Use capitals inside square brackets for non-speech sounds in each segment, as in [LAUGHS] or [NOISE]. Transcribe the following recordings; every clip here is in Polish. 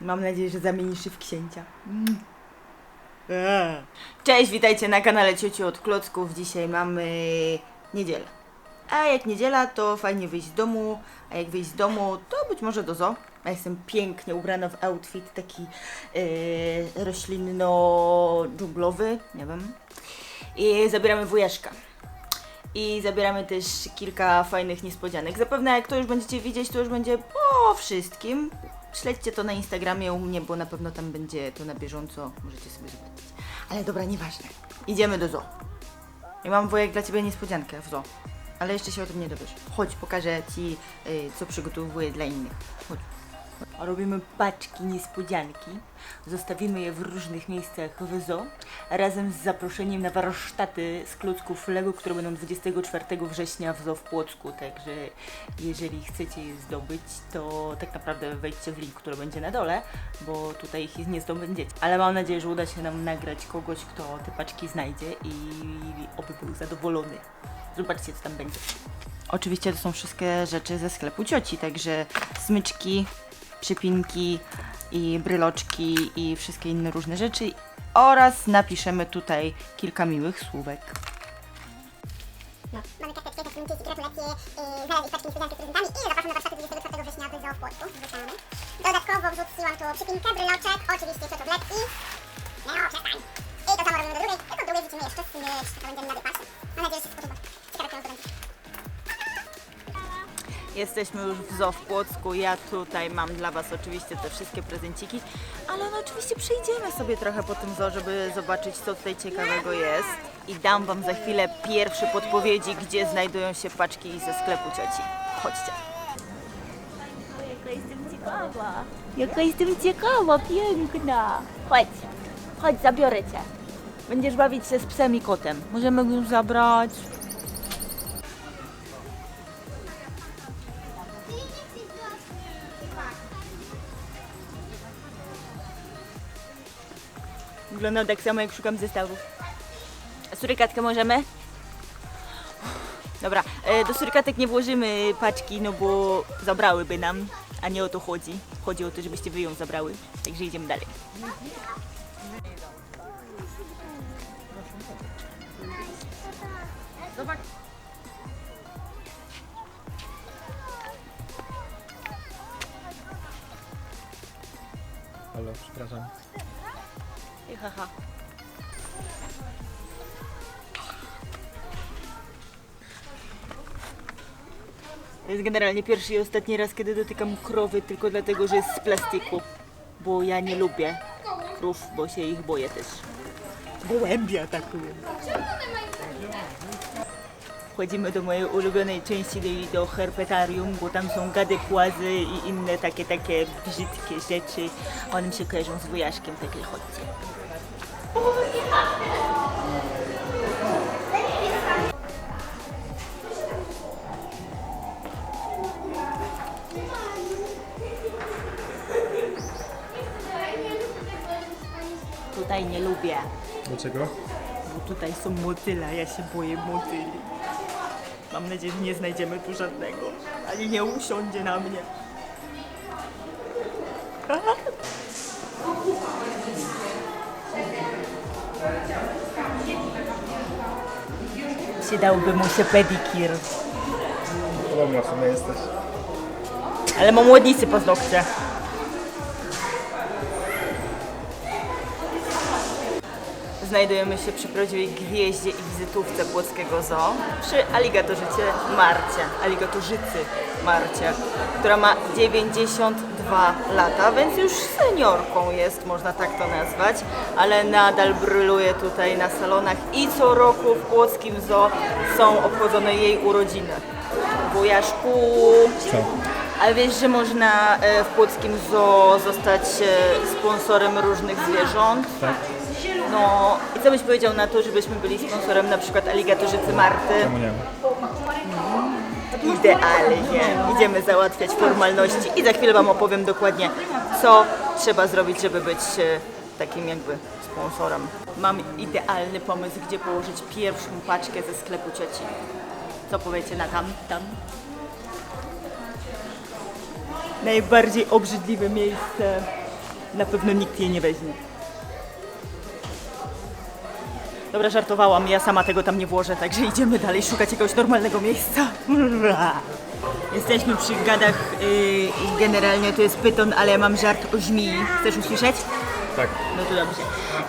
Mam nadzieję, że zamienisz się w księcia. Mm. Eee. Cześć, witajcie na kanale Ciociu od Klocków. Dzisiaj mamy niedzielę. A jak niedziela, to fajnie wyjść z domu, a jak wyjść z domu, to być może do zoo. Ja jestem pięknie ubrana w outfit taki yy, roślinno-dżunglowy, nie wiem. I zabieramy wujaszka. I zabieramy też kilka fajnych niespodzianek. Zapewne jak to już będziecie widzieć, to już będzie po wszystkim. Śledźcie to na Instagramie u mnie, bo na pewno tam będzie to na bieżąco. Możecie sobie zobaczyć. Ale dobra, nieważne. Idziemy do zoo. I mam wujek dla Ciebie niespodziankę w zoo. Ale jeszcze się o tym nie dowiesz. Chodź, pokażę Ci, y, co przygotowuję dla innych. Chodź. Robimy paczki niespodzianki. Zostawimy je w różnych miejscach w zoo. Razem z zaproszeniem na warsztaty z klocków Lego, które będą 24 września w zoo w Płocku. Także jeżeli chcecie je zdobyć, to tak naprawdę wejdźcie w link, który będzie na dole, bo tutaj ich nie zdobędziecie. Ale mam nadzieję, że uda się nam nagrać kogoś, kto te paczki znajdzie i oby był zadowolony. Zobaczcie, co tam będzie. Oczywiście to są wszystkie rzeczy ze sklepu cioci, także smyczki, przypinki i bryloczki i wszystkie inne różne rzeczy oraz napiszemy tutaj kilka miłych słówek. Mamy karteczkę, dokumenty, gratulacje, yy, znaleźć paczki niespodzianki z prezentami i zapraszam na warsztaty 24 września w Zoo w Płocku. Wrzucamy. Dodatkowo wrzuciłam tu przypinkę, bryloczek, oczywiście ciotobleki. No, przestań. I to samo robimy do drugiej. Tylko do drugiej wrzucimy jeszcze smycz, to będziemy na wypasie. Mam nadzieję, że się spodoba. Ciekawe, jak to będzie. Jesteśmy już w zoo w Płocku. Ja tutaj mam dla Was oczywiście te wszystkie prezenciki, ale no oczywiście przejdziemy sobie trochę po tym zoo, żeby zobaczyć, co tutaj ciekawego jest. I dam Wam za chwilę pierwsze podpowiedzi, gdzie znajdują się paczki ze sklepu cioci. Chodźcie. Jaka jestem ciekawa. Jaka jestem ciekawa, piękna. Chodź, chodź, zabiorę cię. Będziesz bawić się z psem i kotem. Możemy go już zabrać. Wyglądał tak samo jak szukam zestawów. Surykatkę możemy? Dobra, e, do surykatek nie włożymy paczki, no bo zabrałyby nam, a nie o to chodzi. Chodzi o to, żebyście wy ją zabrały. Także idziemy dalej. Halo, przepraszam. Haha. To jest generalnie pierwszy i ostatni raz, kiedy dotykam krowy, tylko dlatego, że jest z plastiku. Bo ja nie lubię krów, bo się ich boję też. Gołębie atakują. Wchodzimy do mojej ulubionej części, do, herpetarium, bo tam są gady, płazy i inne takie, takie brzydkie rzeczy. One mi się kojarzą z wujaszkiem, takie chodźcie. Tutaj nie lubię, Dlaczego? bo tutaj są motyle, ja się boję motyli. Mam nadzieję, że nie znajdziemy tu żadnego, ani nie usiądzie na mnie. Przydałby mu się pedikir. Podobna w sumie jesteś. Ale mam młodnicy paznokcie. Znajdujemy się przy prawdziwej gwieździe i wizytówce Płockiego Zoo przy aligatorzycie Marcie, aligatorzycy Marcie, która ma 92 lata, więc już seniorką jest, można tak to nazwać, ale nadal bryluje tutaj na salonach i co roku w Płockim Zoo są obchodzone jej urodziny. Wujaszku, Co? a wiesz, że można e, w Płockim Zoo zostać e, sponsorem różnych zwierząt? Tak? No i co byś powiedział na to, żebyśmy byli sponsorem na przykład aligatorzycy Marty? Czemu nie? Idealnie. Idziemy załatwiać formalności i za chwilę Wam opowiem dokładnie, co trzeba zrobić, żeby być e, takim jakby sponsorem. Mam idealny pomysł, gdzie położyć pierwszą paczkę ze sklepu cioci. Co powiecie na tam, tam? Najbardziej obrzydliwe miejsce Na pewno nikt jej nie weźmie. Dobra, żartowałam, ja sama tego tam nie włożę, także idziemy dalej szukać jakiegoś normalnego miejsca. [LAUGHS] Jesteśmy przy gadach yy, i generalnie to jest pyton, ale ja mam żart o żmii. Chcesz usłyszeć? Tak. No to dobrze.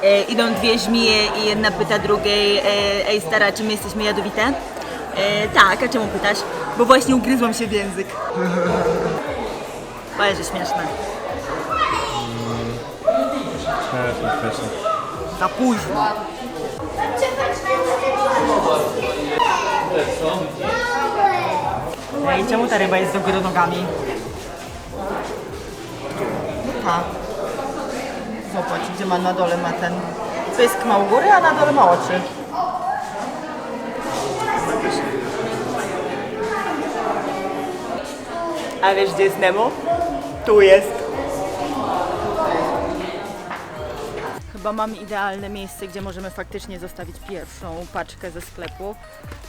E, idą dwie żmije i jedna pyta drugiej, e, ej stara, czy my jesteśmy jadowite? E, tak, a czemu pytasz? Bo właśnie ugryzłam się w język. [LAUGHS] Ale że śmieszne. Śmieszne, śmieszne. Za późno. Ej, czemu ta ryba jest do góry nogami? Ha. Zobacz, gdzie ma na dole ma ten... Pysk ma u góry, a na dole ma oczy. A wiesz, gdzie jest Nemo? Tu jest. Chyba mam idealne miejsce, gdzie możemy faktycznie zostawić pierwszą paczkę ze sklepu.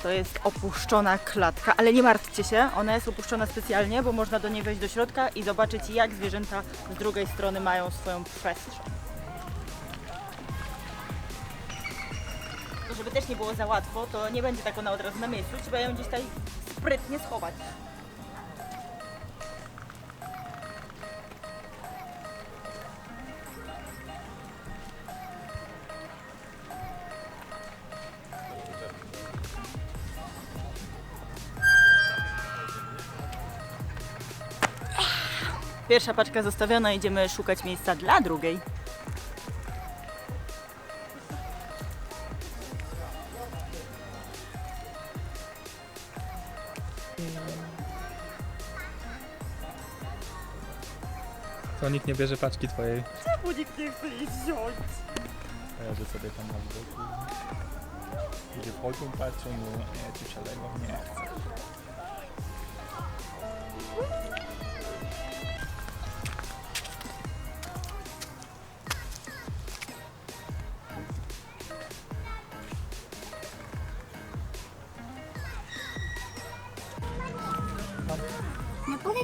To jest opuszczona klatka, ale nie martwcie się, ona jest opuszczona specjalnie, bo można do niej wejść do środka i zobaczyć jak zwierzęta z drugiej strony mają swoją przestrzeń. To żeby też nie było za łatwo, to nie będzie tak ona od razu na miejscu, trzeba ją gdzieś tutaj sprytnie schować. Pierwsza paczka zostawiona, idziemy szukać miejsca dla drugiej. To nikt nie bierze paczki twojej. Bo nikt nie chce jej wziąć. Kojarzę sobie tam na boku. Gdzie wchodzą, patrzą, no nie, ci przelewą, nie chcę.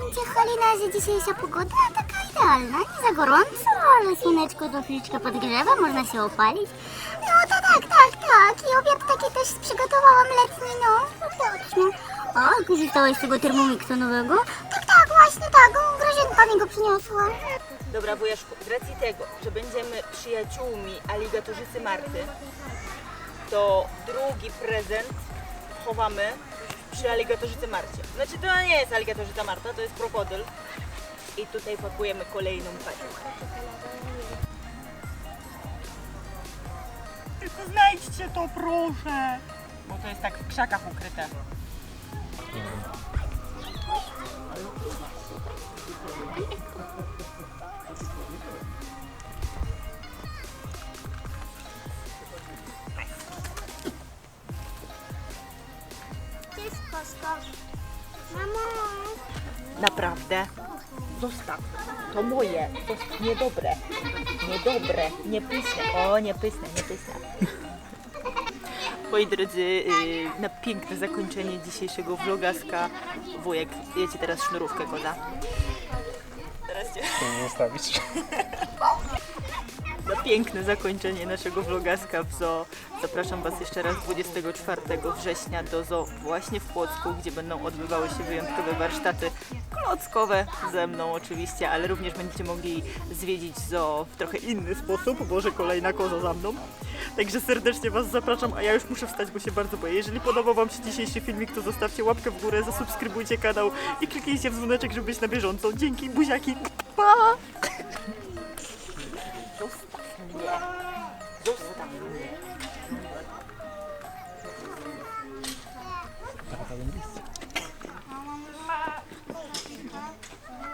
No Ci Halina, że dzisiejsza pogoda taka idealna. Nie za gorąco, ale słoneczko troszeczkę podgrzewa, można się opalić. No to tak, tak, tak. I obiad taki też przygotowałam letni, no. Faktycznie. O, korzystałeś z tego termomiksu nowego? Tak, tak, właśnie tak. Grażynka mi go przyniosła. Dobra, wujaszku, z racji tego, że będziemy przyjaciółmi aligatorzycy Marty, to drugi prezent chowamy przy aligatorzycy Marcie. Znaczy to nie jest aligatorzyca Marta, to jest krokodyl. I tutaj pakujemy kolejną paczkę. Tylko znajdźcie to, proszę! Bo to jest tak w krzakach ukryte. Naprawdę? Zostaw. To moje. To niedobre. Niedobre. Niepysne. O, niepysne, niepysne. Moi drodzy, yy, na piękne zakończenie dzisiejszego vlogaska wujek jecie teraz sznurówkę koza. Teraz cię. Chcę zostawić. [LAUGHS] Na piękne zakończenie naszego vlogaska w zoo zapraszam Was jeszcze raz 24 września do zoo właśnie w Płocku, gdzie będą odbywały się wyjątkowe warsztaty klockowe ze mną oczywiście, ale również będziecie mogli zwiedzić zoo w trochę inny sposób, bo że kolejna koza za mną. Także serdecznie Was zapraszam, a ja już muszę wstać, bo się bardzo boję. Jeżeli podobał Wam się dzisiejszy filmik, to zostawcie łapkę w górę, zasubskrybujcie kanał i kliknijcie w dzwoneczek, żeby być na bieżąco. Dzięki, buziaki, pa! Zostaw mnie. Zostaw mnie.